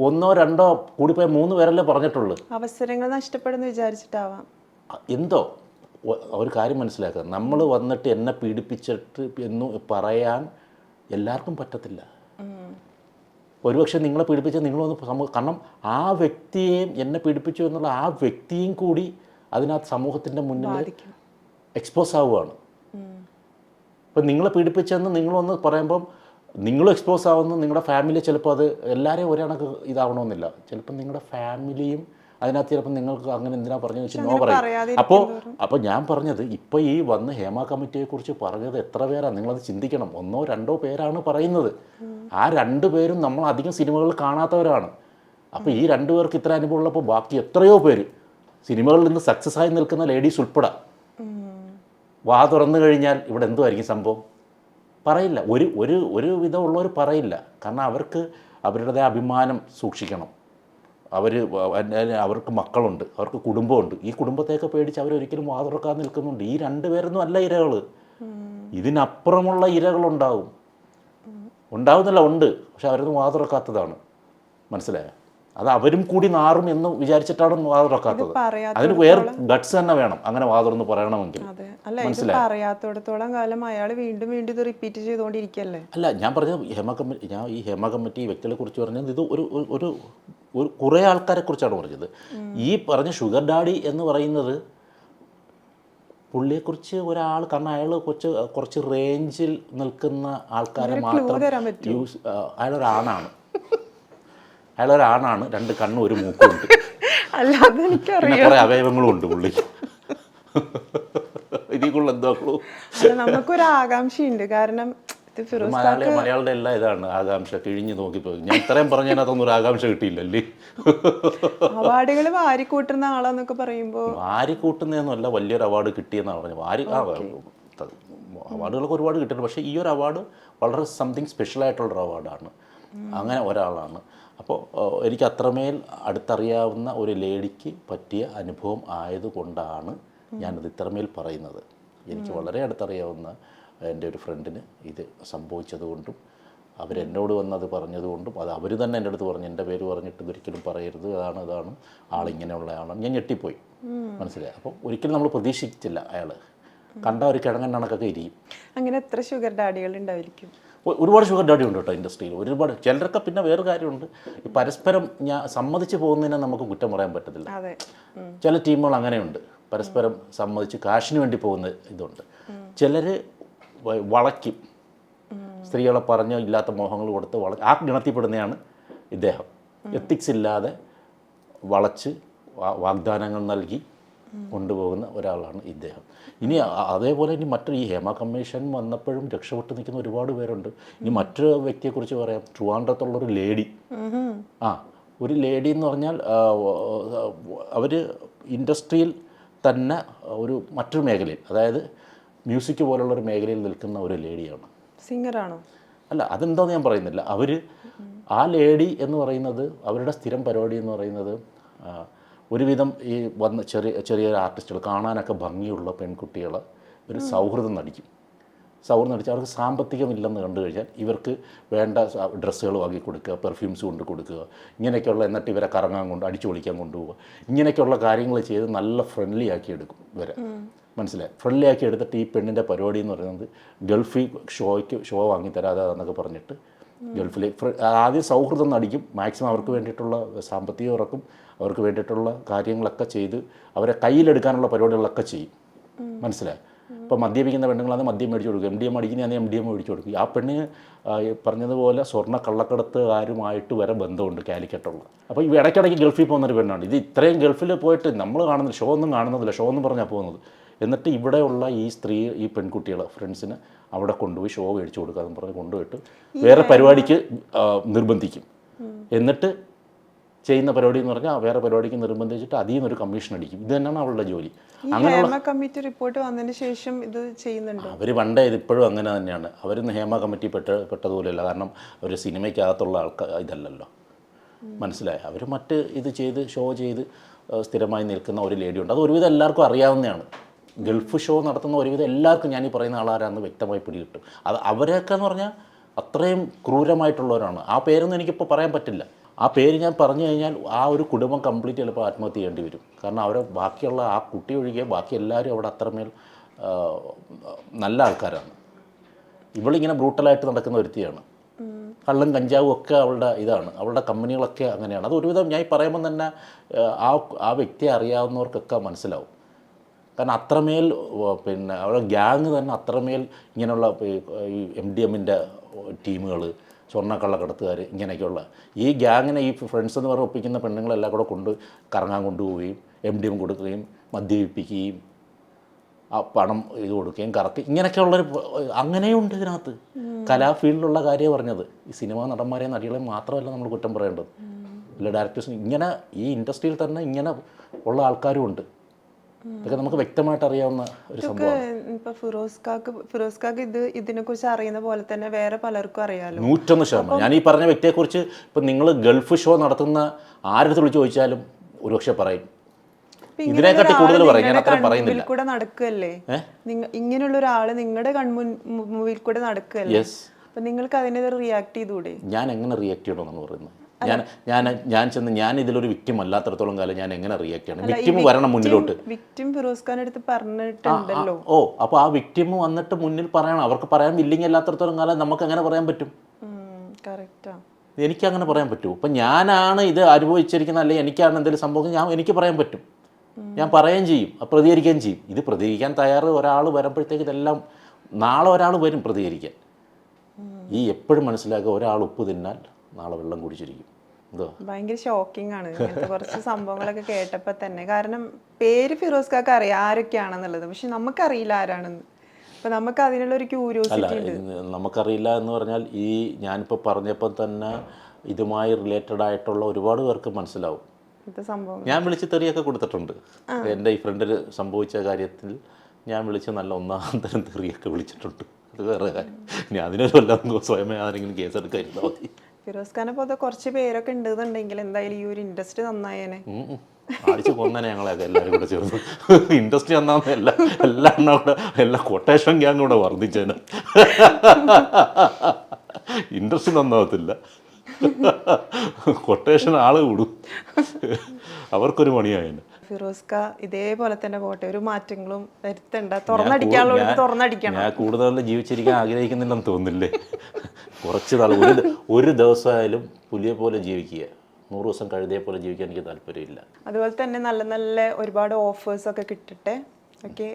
ഒന്നോ രണ്ടോ കൂടി പോയ മൂന്ന് പേരല്ലേ പറഞ്ഞിട്ടുള്ളൂ. അവസരങ്ങൾ നഷ്ടപ്പെടുന്ന വിചാരിച്ചിട്ടാവാം. എന്തോ? ഒരു കാര്യം മനസ്സിലാക്കുക. നമ്മൾ വന്നിട്ട് എന്നെ പീഡിപ്പിച്ചിട്ട് എന്ന് പറയാൻ എല്ലാവർക്കും പറ്റത്തില്ല. ഒരുപക്ഷെ നിങ്ങളെ പീഡിപ്പിച്ച നിങ്ങളൊന്ന് സമൂഹം കാരണം ആ വ്യക്തിയെയും എന്നെ പീഡിപ്പിച്ചു എന്നുള്ള ആ വ്യക്തിയും കൂടി അതിനകത്ത് സമൂഹത്തിന്റെ മുന്നിൽ എക്സ്പോസ് ആവുകയാണ്. അപ്പം ഇപ്പം നിങ്ങളെ പീഡിപ്പിച്ചെന്ന് നിങ്ങളൊന്ന് പറയുമ്പം നിങ്ങളും എക്സ്പോസ് ആവുന്നു നിങ്ങളുടെ ഫാമിലി ചിലപ്പോൾ അത് എല്ലാവരെയും ഒരണക്ക് ഇതാവണമെന്നില്ല ചിലപ്പോൾ നിങ്ങളുടെ ഫാമിലിയും അതിനകത്ത് ചിലപ്പോൾ നിങ്ങൾക്ക് അങ്ങനെ എന്തിനാ പറഞ്ഞു വെച്ച് നോ പറയും. അപ്പോൾ അപ്പോൾ ഞാൻ പറഞ്ഞത് ഇപ്പോൾ ഈ വന്ന് ഹേമ കമ്മിറ്റിയെക്കുറിച്ച് പറഞ്ഞത് എത്ര പേരാണ് നിങ്ങളത് ചിന്തിക്കണം. ഒന്നോ രണ്ടോ പേരാണ് പറയുന്നത്. ആ രണ്ട് പേരും നമ്മൾ അധികം സിനിമകളിൽ കാണാത്തവരാണ്. അപ്പോൾ ഈ രണ്ടു പേർക്ക് ഇത്ര അനുഭവം ഉള്ളപ്പോൾ ബാക്കി എത്രയോ പേര് സിനിമകളിൽ നിന്ന് സക്സസ് ആയി നിൽക്കുന്ന ലേഡീസ് ഉൾപ്പെടെ. വാ തുറന്നു കഴിഞ്ഞാൽ ഇവിടെ എന്തുമായിരിക്കും സംഭവം? പറയില്ല. ഒരു ഒരു ഒരു വിധമുള്ളവർ പറയില്ല. കാരണം അവർക്ക് അവരുടെ അഭിമാനം സൂക്ഷിക്കണം. അവർ അവർക്ക് മക്കളുണ്ട്. അവർക്ക് കുടുംബമുണ്ട്. ഈ കുടുംബത്തെയൊക്കെ പേടിച്ച് അവരൊരിക്കലും വാതുറക്കാൻ നിൽക്കുന്നുണ്ട്. ഈ രണ്ട് പേരൊന്നും അല്ല ഇരകൾ ഇതിനപ്പുറമുള്ള ഇരകളുണ്ടാവും. ഉണ്ടാവുന്നില്ല ഉണ്ട്. പക്ഷെ അവരൊന്നും വാതുറക്കാത്തതാണ്. മനസ്സിലായോ? അത് അവരും കൂടി നാറും എന്ന് വിചാരിച്ചിട്ടാണ് വാതുറക്കാത്തത് അതിന് വേറെ ഗട്സ് തന്നെ വേണം. അങ്ങനെ വാതുറന്ന് പറയണമെങ്കിൽ. പറയാത്തോടത്തോളം കാലം അയാൾ വീണ്ടും വീണ്ടും ഇത് റിപ്പീറ്റ് ചെയ്തുകൊണ്ടിരിക്കല്ലേ? അല്ല ഞാൻ പറഞ്ഞത് ഹേമ കമ്മിറ്റി ഞാൻ ഈ ഹേമ കമ്മിറ്റി വ്യക്തികളെ കുറിച്ച് പറഞ്ഞത് ഇത് ഒരു ഒരു- ഒരു കുറേ ആൾക്കാരെ കുറിച്ചാണ് പറഞ്ഞത്. ഈ പറഞ്ഞ ഷുഗർ ഡാഡി എന്ന് പറയുന്നത് പുള്ളിയെക്കുറിച്ച് ഒരാൾ കാരണം അയാൾ കുറച്ച് കുറച്ച് റേഞ്ചിൽ നിൽക്കുന്ന ആൾക്കാരെ മാത്രം? യൂസ് ആ, അയാളൊരാണാണ് അയാളൊരാണാണ് രണ്ട് കണ്ണും ഒരു മൂക്കും ഉണ്ട്. [LAUGHS] അല്ല അതെനിക്കറിയാം. കുറേ അവയവങ്ങളും ഉണ്ട് പുള്ളി. [LAUGHS] ഇതിക്കുള്ള എന്തോ അല്ല നമുക്കൊരു ആകാംക്ഷയുണ്ട്. കാരണം മലയാളി മലയാളിയുടെ എല്ലാ ഇതാണ് ആകാംക്ഷ കിഴിഞ്ഞു നോക്കിപ്പോയി ഞാൻ ഇത്രയും പറഞ്ഞതിനകത്തൊന്നും ഒരു ആകാംക്ഷ കിട്ടിയില്ലല്ലേ? [LAUGHS] അവാർഡുകൾ വാരിക്കൂട്ടുന്ന ആളാന്നൊക്കെ പറയുമ്പോ. വാരി വലിയൊരു അവാർഡ് കിട്ടിയെന്നാണ് പറഞ്ഞത്. വാരി അവാർഡുകളൊക്കെ ഒരുപാട് കിട്ടിയിട്ടുണ്ട്. പക്ഷേ ഈ ഒരു അവാർഡ് വളരെ സംതിങ് സ്പെഷ്യൽ ആയിട്ടുള്ളൊരു അവാർഡാണ്. അങ്ങനെ ഒരാളാണ്. അപ്പോൾ എനിക്ക് അത്രമേൽ അടുത്തറിയാവുന്ന ഒരു ലേഡിക്ക് പറ്റിയ അനുഭവം ആയതുകൊണ്ടാണ് ഞാനത് ഇത്രമേൽ പറയുന്നത്. എനിക്ക് വളരെ അടുത്തറിയാവുന്ന എന്റെ ഒരു ഫ്രണ്ടിന് ഇത് സംഭവിച്ചതുകൊണ്ടും അവരെന്നോട് വന്നത് പറഞ്ഞതുകൊണ്ടും അത് അവർ തന്നെ എന്റെ അടുത്ത് പറഞ്ഞു എന്റെ പേര് പറഞ്ഞിട്ട് ഇതൊരിക്കലും പറയരുത് അതാണ് ഇതാണ് ആളിങ്ങനെയുള്ള ആളാണ്. ഞാൻ ഞെട്ടിപ്പോയി. മനസ്സിലായി? അപ്പോൾ ഒരിക്കലും നമ്മൾ പ്രതീക്ഷിച്ചില്ല അയാൾ കണ്ട ഒരു കിഴങ്ങൻ കണക്കൊക്കെ ഇരിക്കും. അങ്ങനെ എത്ര ഷുഗർ ഡാഡികൾ ഉണ്ടായിരിക്കും ഒരുപാട് ഷുഗർ ഡാഡി ഉണ്ട് കേട്ടോ ഇൻഡസ്ട്രിയിൽ. ഒരുപാട് ചിലരൊക്കെ പിന്നെ വേറെ കാര്യമുണ്ട്. ഈ പരസ്പരം ഞാൻ സമ്മതിച്ച് പോകുന്നതിനെ നമുക്ക് കുറ്റം പറയാൻ പറ്റത്തില്ല. ചില ടീമുകൾ അങ്ങനെയുണ്ട്. പരസ്പരം സമ്മതിച്ച് കാശിന് വേണ്ടി പോകുന്ന ഇതുണ്ട്. ചിലർ വളയ്ക്കും. സ്ത്രീകളെ പറഞ്ഞ് ഇല്ലാത്ത മോഹങ്ങൾ കൊടുത്ത് വള ആ ഗണത്തിൽപ്പെടുന്നതാണ് ഇദ്ദേഹം. എത്തിക്സ് ഇല്ലാതെ വളച്ച് വാഗ്ദാനങ്ങൾ നൽകി കൊണ്ടുപോകുന്ന ഒരാളാണ് ഇദ്ദേഹം. ഇനി അതേപോലെ ഇനി മറ്റൊരു ഈ ഹേമ കമ്മീഷൻ വന്നപ്പോഴും രക്ഷപ്പെട്ട് നിൽക്കുന്ന ഒരുപാട് പേരുണ്ട്. ഇനി മറ്റൊരു വ്യക്തിയെക്കുറിച്ച് പറയാം. ട്രിവാൻഡ്രത്തുള്ളൊരു ലേഡി. ആ ഒരു ലേഡി എന്ന് പറഞ്ഞാൽ അവർ ഇൻഡസ്ട്രിയിൽ തന്നെ ഒരു മറ്റൊരു മേഖലയിൽ അതായത് മ്യൂസിക് പോലുള്ള ഒരു മേഖലയിൽ നിൽക്കുന്ന ഒരു ലേഡിയാണ്. സിംഗറാണോ? അല്ല അതെന്താന്ന് ഞാൻ പറയുന്നില്ല. അവർ ആ ലേഡി എന്ന് പറയുന്നത് അവരുടെ സ്ഥിരം പരിപാടി എന്ന് പറയുന്നത് ഒരുവിധം ഈ വന്ന് ചെറിയ ചെറിയ ആർട്ടിസ്റ്റുകൾ കാണാനൊക്കെ ഭംഗിയുള്ള പെൺകുട്ടികൾ ഒരു സൗഹൃദം നടിക്കും. സൗഹൃദം നടിച്ച് അവർക്ക് സാമ്പത്തികമില്ലെന്ന് കണ്ടു കഴിഞ്ഞാൽ ഇവർക്ക് വേണ്ട ഡ്രസ്സുകൾ വാങ്ങി കൊടുക്കുക പെർഫ്യൂംസ് കൊണ്ട് കൊടുക്കുക ഇങ്ങനെയൊക്കെയുള്ള എന്നിട്ട് ഇവരെ കറങ്ങാൻ കൊണ്ട് അടിച്ചു പൊളിക്കാൻ കൊണ്ടുപോകുക ഇങ്ങനെയൊക്കെയുള്ള കാര്യങ്ങൾ ചെയ്ത് നല്ല ഫ്രണ്ട്ലി ആക്കി എടുക്കും ഇവരെ. മനസ്സിലായി? ഫ്രണ്ട്ലി ആക്കി എടുത്തിട്ട് ഈ പെണ്ണിന്റെ പരിപാടി എന്ന് പറയുന്നത് ഗൾഫിൽ ഷോയ്ക്ക് ഷോ വാങ്ങി തരാതെ എന്നൊക്കെ പറഞ്ഞിട്ട് ഗൾഫിലെ ആദ്യം സൗഹൃദം നടിക്കും. മാക്സിമം അവർക്ക് വേണ്ടിയിട്ടുള്ള സാമ്പത്തികം ഇറക്കും അവർക്ക് വേണ്ടിയിട്ടുള്ള കാര്യങ്ങളൊക്കെ ചെയ്ത് അവരെ കയ്യിലെടുക്കാനുള്ള പരിപാടികളൊക്കെ ചെയ്യും. മനസ്സിലായി? ഇപ്പോൾ മദ്യപിക്കുന്ന പെണ്ണുങ്ങളാണ് മദ്യം മേടിച്ചു കൊടുക്കും എം ഡി എം അടിക്കുന്നതാണെങ്കിൽ എം ഡി എം മേടിച്ചു കൊടുക്കും ആ പെണ്ണിന് ഈ പറഞ്ഞതുപോലെ സ്വർണ കള്ളക്കടത്തുകാരുമായിട്ട് വരെ ബന്ധമുണ്ട് കാലിക്കറ്റുള്ള. അപ്പോൾ ഈ ഇടയ്ക്കിടയ്ക്ക് ഗൾഫിൽ പോകുന്നൊരു പെണ്ണാണ്. ഇത് ഇത്രയും ഗൾഫിൽ പോയിട്ട് നമ്മൾ കാണുന്നില്ല ഷോ ഒന്നും കാണുന്നതില്ല. ഷോ ഒന്നും പറഞ്ഞാൽ പോകുന്നത്. എന്നിട്ട് ഇവിടെയുള്ള ഈ സ്ത്രീ ഈ പെൺകുട്ടികളെ ഫ്രണ്ട്സിന് അവിടെ കൊണ്ടുപോയി ഷോ മേടിച്ചു കൊടുക്കാന്ന് പറഞ്ഞ് കൊണ്ടുപോയിട്ട് വേറെ പരിപാടിക്ക് നിർബന്ധിക്കും. എന്നിട്ട് ചെയ്യുന്ന പരിപാടി എന്ന് പറഞ്ഞാൽ വേറെ പരിപാടിക്ക് നിർബന്ധിച്ചിട്ട് അതിൽ നിന്നൊരു കമ്മീഷൻ അടിക്കും. ഇത് തന്നെയാണ് അവളുടെ ജോലി. അങ്ങനെ കമ്മിറ്റി റിപ്പോർട്ട് വന്നതിന് ശേഷം ഇത് ചെയ്യുന്നുണ്ട്? അവർ പണ്ടേ ഇത് ഇപ്പോഴും അങ്ങനെ തന്നെയാണ്. അവരൊന്നും ഹേമ കമ്മിറ്റി പെട്ട പെട്ടതുപോലെയല്ല. കാരണം അവർ സിനിമയ്ക്കകത്തുള്ള ആൾക്കാർ ഇതല്ലല്ലോ. മനസ്സിലായി? അവർ മറ്റ് ഇത് ചെയ്ത് ഷോ ചെയ്ത് സ്ഥിരമായി നിൽക്കുന്ന ഒരു ലേഡി ഉണ്ട്. അത് ഒരുവിധം എല്ലാവർക്കും അറിയാവുന്നതാണ്. ഗൾഫ് ഷോ നടത്തുന്ന ഒരുവിധം എല്ലാവർക്കും ഞാൻ ഈ പറയുന്ന ആളാരാന്ന് വ്യക്തമായി പിടികിട്ടും. അത് അവരൊക്കെ എന്ന് പറഞ്ഞാൽ അത്രയും ക്രൂരമായിട്ടുള്ളവരാണ്. ആ പേരൊന്നും എനിക്കിപ്പോൾ പറയാൻ പറ്റില്ല. ആ പേര് ഞാൻ പറഞ്ഞു കഴിഞ്ഞാൽ ആ ഒരു കുടുംബം കംപ്ലീറ്റ് ചിലപ്പോൾ ആത്മഹത്യ ചെയ്യേണ്ടി വരും. കാരണം അവരെ ബാക്കിയുള്ള ആ കുട്ടി ഒഴികെ ബാക്കി എല്ലാവരും അവിടെ അത്രമേൽ നല്ല ആൾക്കാരാണ്. ഇവളിങ്ങനെ ബ്രൂട്ടലായിട്ട് നടക്കുന്ന ഒരുത്തിയാണ്. കള്ളും കഞ്ചാവും ഒക്കെ അവളുടെ ഇതാണ്. അവളുടെ കമ്പനികളൊക്കെ അങ്ങനെയാണ്. അത് ഒരുവിധം ഞാൻ പറയുമ്പോൾ തന്നെ ആ ആ വ്യക്തിയെ അറിയാവുന്നവർക്കൊക്കെ മനസ്സിലാവും. കാരണം അത്രമേൽ പിന്നെ അവരുടെ ഗ്യാങ് തന്നെ അത്രമേൽ ഇങ്ങനെയുള്ള ഈ എം ഡി എമ്മിന്റെ ടീമുകൾ സ്വർണക്കള്ളക്കടത്തുകാർ ഇങ്ങനെയൊക്കെയുള്ള. ഈ ഗ്യാങ്ങിനെ ഈ ഫ്രണ്ട്സ് എന്ന് പറഞ്ഞ് ഒപ്പിക്കുന്ന പെണ്ണുങ്ങളെല്ലാം കൂടെ കൊണ്ട് കറങ്ങാൻ കൊണ്ടുപോവുകയും എം ഡി എം കൊടുക്കുകയും മദ്യപിപ്പിക്കുകയും ആ പണം ഇത് കൊടുക്കുകയും കറക്കി ഇങ്ങനെയൊക്കെയുള്ളൊരു അങ്ങനെയുണ്ട് ഇതിനകത്ത്. കലാ ഫീൽഡിലുള്ള കാര്യമാണ് പറഞ്ഞത്. ഈ സിനിമാ നടന്മാരെ നടികളെ മാത്രമല്ല നമ്മൾ കുറ്റം പറയേണ്ടത്. ഇല്ല ഡയറക്ടേഴ്സിന് ഇങ്ങനെ ഈ ഇൻഡസ്ട്രിയിൽ തന്നെ ഇങ്ങനെ ഉള്ള ആൾക്കാരും ഉണ്ട്. ഇതൊക്കെ നമുക്ക് വ്യക്തമായിട്ട് അറിയാവുന്ന ഒരു സംഭവം ഇപ്പൊ ഫിറോസ് കാക്ക് ഫിറോസ് കാക്ക് ഇത് ഇതിനെ കുറിച്ച് അറിയുന്ന പോലെ തന്നെ വേറെ പലർക്കും അറിയാലോ? നൂറ്റൊന്ന് ശതമാനം. ഞാൻ ഈ പറഞ്ഞ വ്യക്തിയെ കുറിച്ച് ഇപ്പം നിങ്ങൾ ഗൾഫ് ഷോ നടത്തുന്ന ആരുടെ വിളിച്ച് ചോദിച്ചാലും ഒരുപക്ഷെ പറയും. ഇതിനെക്കാട്ടി ഒരാൾ കൂടുതൽ പറയും. ഞാൻ അത്ര പറയുന്നില്ല. കൂടെ നടക്കുകയല്ലേ? ഇങ്ങനെയുള്ള ഒരാൾ നിങ്ങളുടെ കൺമുൻ മുമ്പിൽ കൂടെ നടക്കുകയല്ലേ? അപ്പൊ നിങ്ങൾക്ക് അതിനെതിരെ റിയാക്ട് ചെയ്തുകൂടെ ഞാൻ എങ്ങനെ റിയാക്ട് ചെയ്യണമെന്ന് പറയുന്നത്? ഞാൻ ഞാൻ ഞാൻ ചെന്ന് ഞാൻ ഇതിലൊരു വിക്റ്റിം അല്ലാത്തടത്തോളം കാലം ഞാൻ എങ്ങനെ റിയാക്ട് ചെയ്യണം? വിക്റ്റിം വരണം മുന്നിലോട്ട്. വിക്ടിം ഫിറോസ് ഖാൻ അടുത്ത് പറഞ്ഞിട്ടുണ്ടല്ലോ. ഓ അപ്പോൾ ആ വിക്റ്റിം വന്നിട്ട് മുന്നിൽ പറയണം. അവർക്ക് പറയാൻ വില്ലിങ് അല്ലാത്തടത്തോളം കാലം നമുക്ക് അങ്ങനെ പറയാൻ പറ്റും. എനിക്ക് അങ്ങനെ പറയാൻ പറ്റും. ഇപ്പം ഞാനാണ് ഇത് അനുഭവിച്ചിരിക്കുന്നത് അല്ലെങ്കിൽ എനിക്കാണ് എന്തെങ്കിലും സംഭവം ഞാൻ എനിക്ക് പറയാൻ പറ്റും. ഞാൻ പറയുകയും ചെയ്യും പ്രതികരിക്കുകയും ചെയ്യും. ഇത് പ്രതികരിക്കാൻ തയ്യാറ് ഒരാൾ വരുമ്പോഴത്തേക്ക് ഇതെല്ലാം നാളെ ഒരാൾ വരും പ്രതികരിക്കാൻ. ഈ എപ്പോഴും മനസ്സിലാക്കുക ഒരാൾ ഉപ്പ് തിന്നാൽ നാളെ വെള്ളം കുടിച്ചിരിക്കും. ഭയങ്കര ഷോക്കിംഗ് ആണ്. ഇങ്ങനത്തെ കുറച്ച് സംഭവങ്ങളൊക്കെ കേട്ടപ്പോ തന്നെ. കാരണം പേര് ഫിറോസ് കാക്ക് അറിയാം ആരൊക്കെയാണെന്നുള്ളത്. പക്ഷെ നമുക്കറിയില്ല ആരാണെന്ന്. അപ്പൊ നമുക്ക് അതിനുള്ള ഒരു ക്യൂരിയോസിറ്റി നമുക്കറിയില്ല എന്ന് പറഞ്ഞാൽ ഈ ഞാനിപ്പോൾ പറഞ്ഞപ്പോൾ തന്നെ ഇതുമായി റിലേറ്റഡ് ആയിട്ടുള്ള ഒരുപാട് പേർക്ക് മനസ്സിലാവും. ഞാൻ വിളിച്ച് തെറിയൊക്കെ കൊടുത്തിട്ടുണ്ട്. എന്റെ ഈ ഫ്രണ്ടിന് സംഭവിച്ച കാര്യത്തിൽ ഞാൻ വിളിച്ച് നല്ല ഒന്നാം തരം തെറിയൊക്കെ വിളിച്ചിട്ടുണ്ട്. അത് വേറെ കാര്യം. ഞാൻ അതിനൊരു വല്ലതും സ്വയമേ ആരെങ്കിലും കേസ് എടുക്കാൻ മതി. ഫിറോസ് ഖാനെ പോലെ കുറച്ച് പേരൊക്കെ ഉണ്ടെന്നുണ്ടെങ്കിൽ എന്തായാലും ഈ ഒരു ഇൻഡസ്ട്രി നന്നായേനെ. ഉം. കൊന്നനെ ഞങ്ങളെയൊക്കെ എല്ലാവരും കൂടെ ചേർന്ന്. ഇൻഡസ്ട്രി ഒന്നാമത് എല്ലാ എല്ലാ എണ്ണം കൂടെ എല്ലാ കൊട്ടേഷൻ ഗ്യാങ് കൂടെ വർദ്ധിച്ചേനെ. ഇൻഡസ്ട്രി നന്നാവത്തില്ല. കൊട്ടേഷൻ ആൾ കൂടും. അവർക്കൊരു പണിയായേനെ. ഫിറോസ് ഖാ ഇതേപോലെ തന്നെ പോട്ടെ ഒരു മാറ്റങ്ങളും വരുത്തണ്ട. തുറന്നടിക്കാനുള്ള തുറന്നടിക്കണം. കൂടുതൽ ജീവിച്ചിരിക്കാൻ ആഗ്രഹിക്കുന്നില്ലെന്ന് തോന്നുന്നില്ലേ? കുറച്ച് നാൾ ഒരു ഒരു ദിവസമായാലും പുലിയെ പോലെ ജീവിക്കുക. നൂറ് ദിവസം കഴുതയെ പോലെ ജീവിക്കാൻ എനിക്ക് താല്പര്യമില്ല. അതുപോലെ തന്നെ നല്ല നല്ല ഒരുപാട് ഓഫേഴ്സ് ഒക്കെ കിട്ടട്ടെ ഓക്കെ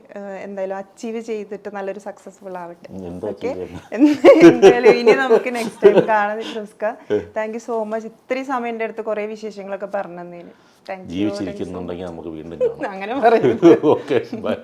എന്തായാലും അച്ചീവ് ചെയ്തിട്ട് നല്ലൊരു സക്സസ്ഫുൾ ആവട്ടെ. ഓക്കെ? എന്തായാലും ഇനി നമുക്ക് നെക്സ്റ്റ് ടൈം കാണാൻ ഫിറോസ്ക താങ്ക് യു സോ മച്ച് ഇത്രയും സമയം എന്റെ അടുത്ത് കുറേ വിശേഷങ്ങളൊക്കെ പറഞ്ഞു തന്നേന് ജീവിച്ചിരിക്കുന്നുണ്ടെങ്കിൽ നമുക്ക് വീണ്ടും [LAUGHS] അങ്ങനെ പറയുന്നു. [LAUGHS] Okay bye.